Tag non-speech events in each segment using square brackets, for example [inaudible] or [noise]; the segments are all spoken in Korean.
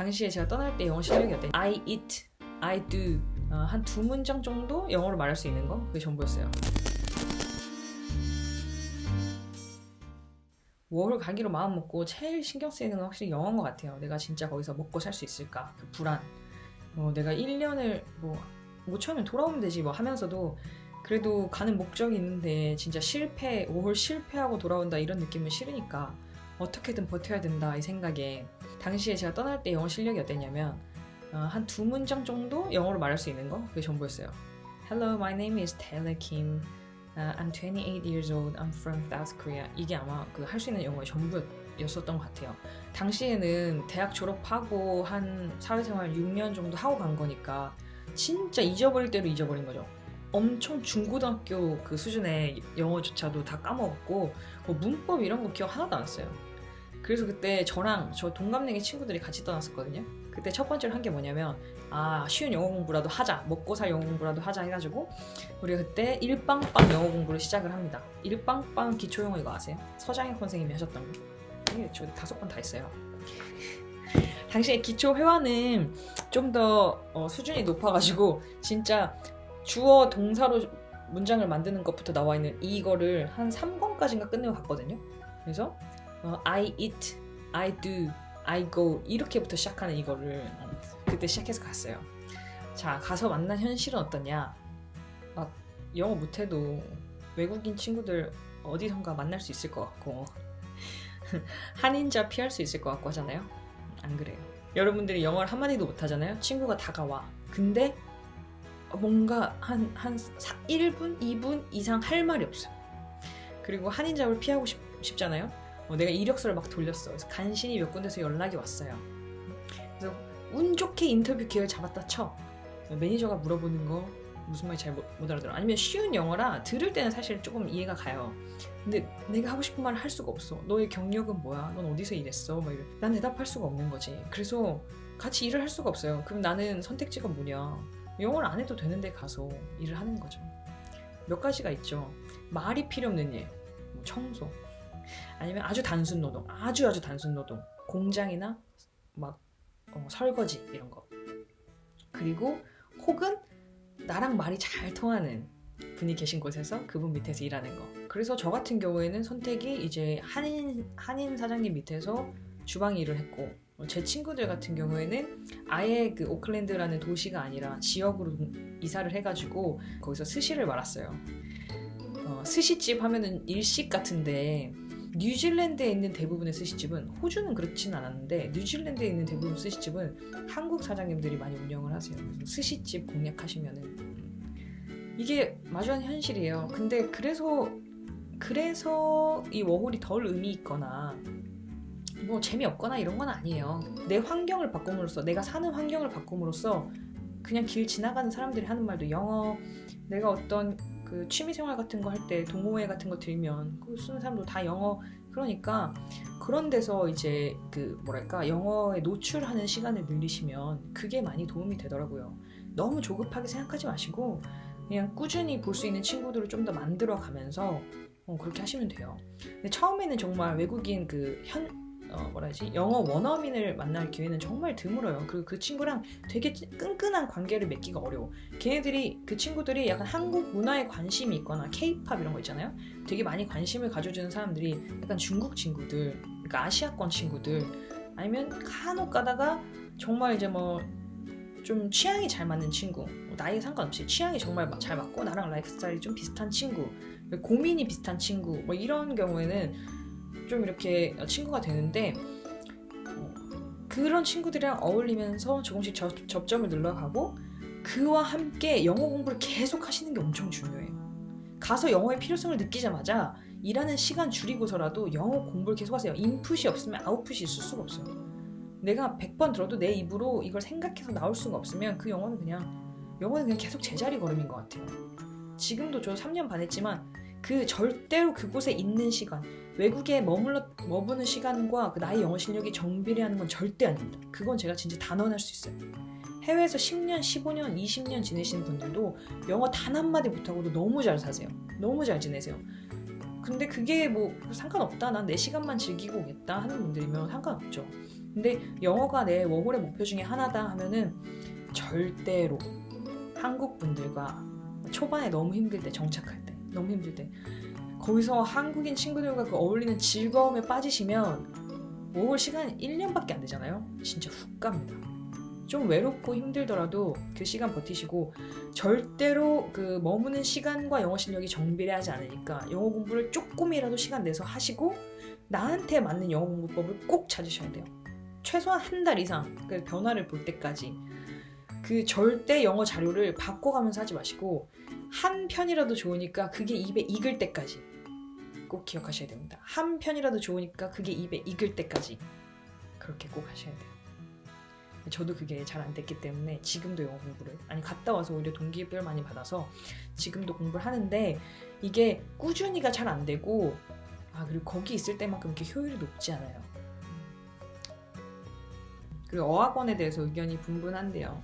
당시에 제가 떠날 때 영어 실력이 어때? I eat, I do 어, 한두 문장 정도 영어로 말할 수 있는 거 그게 전부였어요. 워홀 가기로 마음 먹고 제일 신경 쓰이는 건 확실히 영어인 것 같아요. 내가 진짜 거기서 먹고 살 수 있을까? 그 불안. 어, 내가 1년을 뭐, 뭐 처음엔 돌아오면 되지 뭐 하면서도 그래도 가는 목적이 있는데 진짜 실패, 워홀 실패하고 돌아온다 이런 느낌은 싫으니까 어떻게든 버텨야 된다 이 생각에 당시에 제가 떠날 때 영어 실력이 어땠냐면 어, 한두 문장 정도 영어로 말할 수 있는 거 그게 전부였어요. Hello, my name is Taylor Kim. Uh, I'm 28 years old. I'm from South Korea. 이게 아마 그 할 수 있는 영어의 전부였었던 것 같아요. 당시에는 대학 졸업하고 한 사회생활 6년 정도 하고 간 거니까 진짜 잊어버릴 대로 잊어버린 거죠. 엄청 중고등학교 그 수준의 영어조차도 다 까먹었고 뭐 문법 이런 거 기억 하나도 안 났어요. 그래서 그때 저랑 저 동갑내기 친구들이 같이 떠났었거든요. 그때 첫 번째로 한 게 뭐냐면 아 쉬운 영어 공부라도 하자 먹고 살 영어 공부라도 하자 해가지고 우리가 그때 일빵빵 영어 공부를 시작을 합니다. 일빵빵 기초 영어 이거 아세요? 서장혁 선생님이 하셨던 거. 이게 저 다섯 번 다 했어요. [laughs] 당시에 기초 회화는 좀 더 수준이 높아가지고 진짜 주어 동사로 문장을 만드는 것부터 나와 있는 이거를 한 3권까지인가 끝내고 갔거든요. 그래서 어, I eat, I do, I go 이렇게부터 시작하는 이거를 어, 그때 시작해서 갔어요. 자 가서 만난 현실은 어떠냐? 막 영어 못해도 외국인 친구들 어디선가 만날 수 있을 것 같고 [laughs] 한인자 피할 수 있을 것 같고 하잖아요. 안 그래요. 여러분들이 영어를 한마디도 못하잖아요. 친구가 다가와. 근데 뭔가 한, 한 1분, 2분 이상 할 말이 없어요. 그리고 한인잡을 피하고 싶, 싶잖아요. 어, 내가 이력서를 막 돌렸어. 그래서 간신히 몇 군데서 연락이 왔어요. 그래서 운 좋게 인터뷰 기회를 잡았다 쳐. 매니저가 물어보는 거 무슨 말인지 잘 못 알아들어. 아니면 쉬운 영어라 들을 때는 사실 조금 이해가 가요. 근데 내가 하고 싶은 말을 할 수가 없어. 너의 경력은 뭐야? 넌 어디서 일했어? 막 이래. 난 대답할 수가 없는 거지. 그래서 같이 일을 할 수가 없어요. 그럼 나는 선택지가 뭐냐? 영어를 안 해도 되는데 가서 일을 하는 거죠. 몇 가지가 있죠. 말이 필요 없는 일, 뭐 청소, 아니면 아주 단순 노동, 아주 아주 단순 노동, 공장이나 막 어, 설거지 이런 거. 그리고 혹은 나랑 말이 잘 통하는 분이 계신 곳에서 그분 밑에서 일하는 거. 그래서 저 같은 경우에는 선택이 이제 한인 한인 사장님 밑에서 주방 일을 했고 제 친구들 같은 경우에는 아예 그 오클랜드라는 도시가 아니라 지역으로 이사를 해가지고 거기서 스시를 말았어요. 어, 스시집 하면은 일식 같은데 뉴질랜드에 있는 대부분의 스시집은 호주는 그렇진 않았는데 뉴질랜드에 있는 대부분 스시집은 한국 사장님들이 많이 운영을 하세요. 그래서 스시집 공략하시면은 음, 이게 마주한 현실이에요. 근데 그래서 그래서 이 워홀이 덜 의미 있거나 뭐 재미없거나 이런 건 아니에요. 내 환경을 바꿈으로써 내가 사는 환경을 바꿈으로써 그냥 길 지나가는 사람들이 하는 말도 영어 내가 어떤 그 취미생활 같은 거 할 때 동호회 같은 거 들면 그 쓰는 사람도 다 영어 그러니까 그런 데서 이제 그 뭐랄까 영어에 노출하는 시간을 늘리시면 그게 많이 도움이 되더라고요. 너무 조급하게 생각하지 마시고 그냥 꾸준히 볼 수 있는 친구들을 좀 더 만들어 가면서 어, 그렇게 하시면 돼요. 근데 처음에는 정말 외국인 그 현 어, 뭐라지 영어 원어민을 만날 기회는 정말 드물어요. 그리고 그 친구랑 되게 끈끈한 관계를 맺기가 어려워. 걔네들이 그 친구들이 약간 한국 문화에 관심이 있거나 케이팝 이런 거 있잖아요. 되게 많이 관심을 가져주는 사람들이 약간 중국 친구들, 그러니까 아시아권 친구들 아니면 간혹 가다가 정말 이제 뭐 좀 취향이 잘 맞는 친구, 뭐 나이에 상관없이 취향이 정말 잘 맞고 나랑 라이프 스타일이 좀 비슷한 친구, 고민이 비슷한 친구, 뭐 이런 경우에는 좀 이렇게 친구가 되는데 어, 그런 친구들이랑 어울리면서 조금씩 접, 접점을 늘러가고 그와 함께 영어 공부를 계속 하시는 게 엄청 중요해요. 가서 영어의 필요성을 느끼자마자 일하는 시간 줄이고서라도 영어 공부를 계속하세요. 인풋이 없으면 아웃풋이 있을 수가 없어요. 내가 100번 들어도 내 입으로 이걸 생각해서 나올 수가 없으면 그 영어는 그냥 영어는 그냥 계속 제자리 걸음인 것 같아요. 지금도 저 3년 반 했지만 그 절대로 그곳에 있는 시간 외국에 머물러 머무는 시간과 그 나의 영어 실력이 정비례하는 건 절대 아닙니다. 그건 제가 진짜 단언할 수 있어요. 해외에서 10년, 15년, 20년 지내시는 분들도 영어 단 한마디 못하고도 너무 잘 사세요. 너무 잘 지내세요. 근데 그게 뭐 상관없다. 난 내 시간만 즐기고 오겠다 하는 분들이면 상관없죠. 근데 영어가 내 워홀의 목표 중에 하나다 하면은 절대로 한국 분들과 초반에 너무 힘들 때 정착할 때 너무 힘들 때 거기서 한국인 친구들과 그 어울리는 즐거움에 빠지시면 워홀 시간 1년밖에 안 되잖아요. 진짜 훅 갑니다. 좀 외롭고 힘들더라도 그 시간 버티시고 절대로 그 머무는 시간과 영어 실력이 정비례하지 않으니까 영어 공부를 조금이라도 시간 내서 하시고 나한테 맞는 영어 공부법을 꼭 찾으셔야 돼요. 최소한 한 달 이상 그 변화를 볼 때까지 그 절대 영어 자료를 바꿔가면서 하지 마시고 한 편이라도 좋으니까 그게 입에 익을 때까지 꼭 기억하셔야 됩니다. 한 편이라도 좋으니까 그게 입에 익을 때까지 그렇게 꼭 하셔야 돼요. 저도 그게 잘 안 됐기 때문에 지금도 영어 공부를 아니 갔다 와서 오히려 동기부여를 많이 받아서 지금도 공부를 하는데 이게 꾸준히가 잘 안 되고 아 그리고 거기 있을 때만큼 이렇게 효율이 높지 않아요. 그리고 어학원에 대해서 의견이 분분한데요.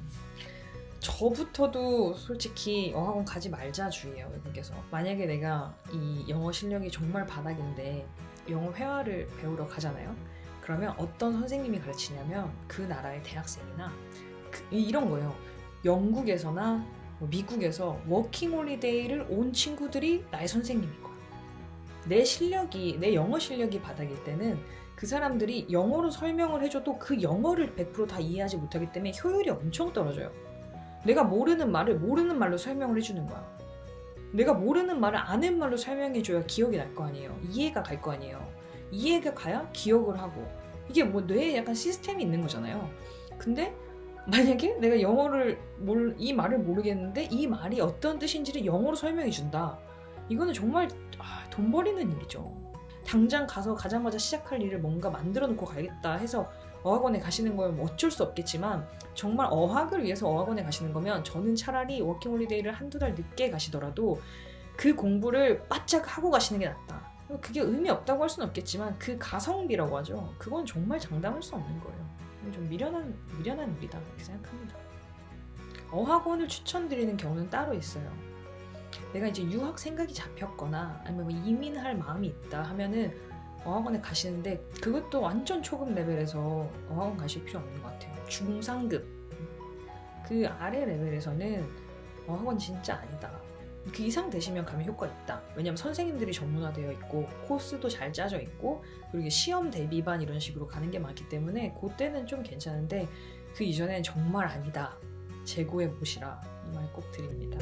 저부터도 솔직히 어학원 가지 말자 주의해요 외국에서. 만약에 내가 이 영어 실력이 정말 바닥인데 영어 회화를 배우러 가잖아요? 그러면 어떤 선생님이 가르치냐면 그 나라의 대학생이나 그- 이런 거예요. 영국에서나 뭐 미국에서 워킹홀리데이를 온 친구들이 나의 선생님인 거야. 내 실력이 내 영어 실력이 바닥일 때는 그 사람들이 영어로 설명을 해줘도 그 영어를 100%다 이해하지 못하기 때문에 효율이 엄청 떨어져요 내가 모르는 말을 모르는 말로 설명을 해주는 거야. 내가 모르는 말을 아는 말로 설명해줘야 기억이 날 거 아니에요. 이해가 갈 거 아니에요. 이해가 가야 기억을 하고. 이게 뭐 뇌에 약간 시스템이 있는 거잖아요. 근데 만약에 내가 영어를 몰, 이 말을 모르겠는데 이 말이 어떤 뜻인지를 영어로 설명해 준다. 이거는 정말 아, 돈 버리는 일이죠. 당장 가서 가자마자 시작할 일을 뭔가 만들어 놓고 가야겠다 해서 어학원에 가시는 거면 뭐 어쩔 수 없겠지만 정말 어학을 위해서 어학원에 가시는 거면 저는 차라리 워킹홀리데이를 한두 달 늦게 가시더라도 그 공부를 바짝 하고 가시는 게 낫다. 그게 의미 없다고 할 수는 없겠지만 그 가성비라고 하죠. 그건 정말 장담할 수 없는 거예요. 좀 미련한 미련한 일이다 이렇게 생각합니다. 어학원을 추천드리는 경우는 따로 있어요. 내가 이제 유학 생각이 잡혔거나 아니면 뭐 이민할 마음이 있다 하면은 어학원에 가시는데 그것도 완전 초급 레벨에서 어학원 가실 필요 없는 것 같아요. 중상급 그 아래 레벨에서는 어학원 진짜 아니다. 그 이상 되시면 가면 효과 있다. 왜냐면 선생님들이 전문화되어 있고 코스도 잘 짜져 있고 그리고 시험 대비반 이런 식으로 가는 게 많기 때문에 그때는 좀 괜찮은데 그 이전엔 정말 아니다. 재고해 보시라 이 말 꼭 드립니다.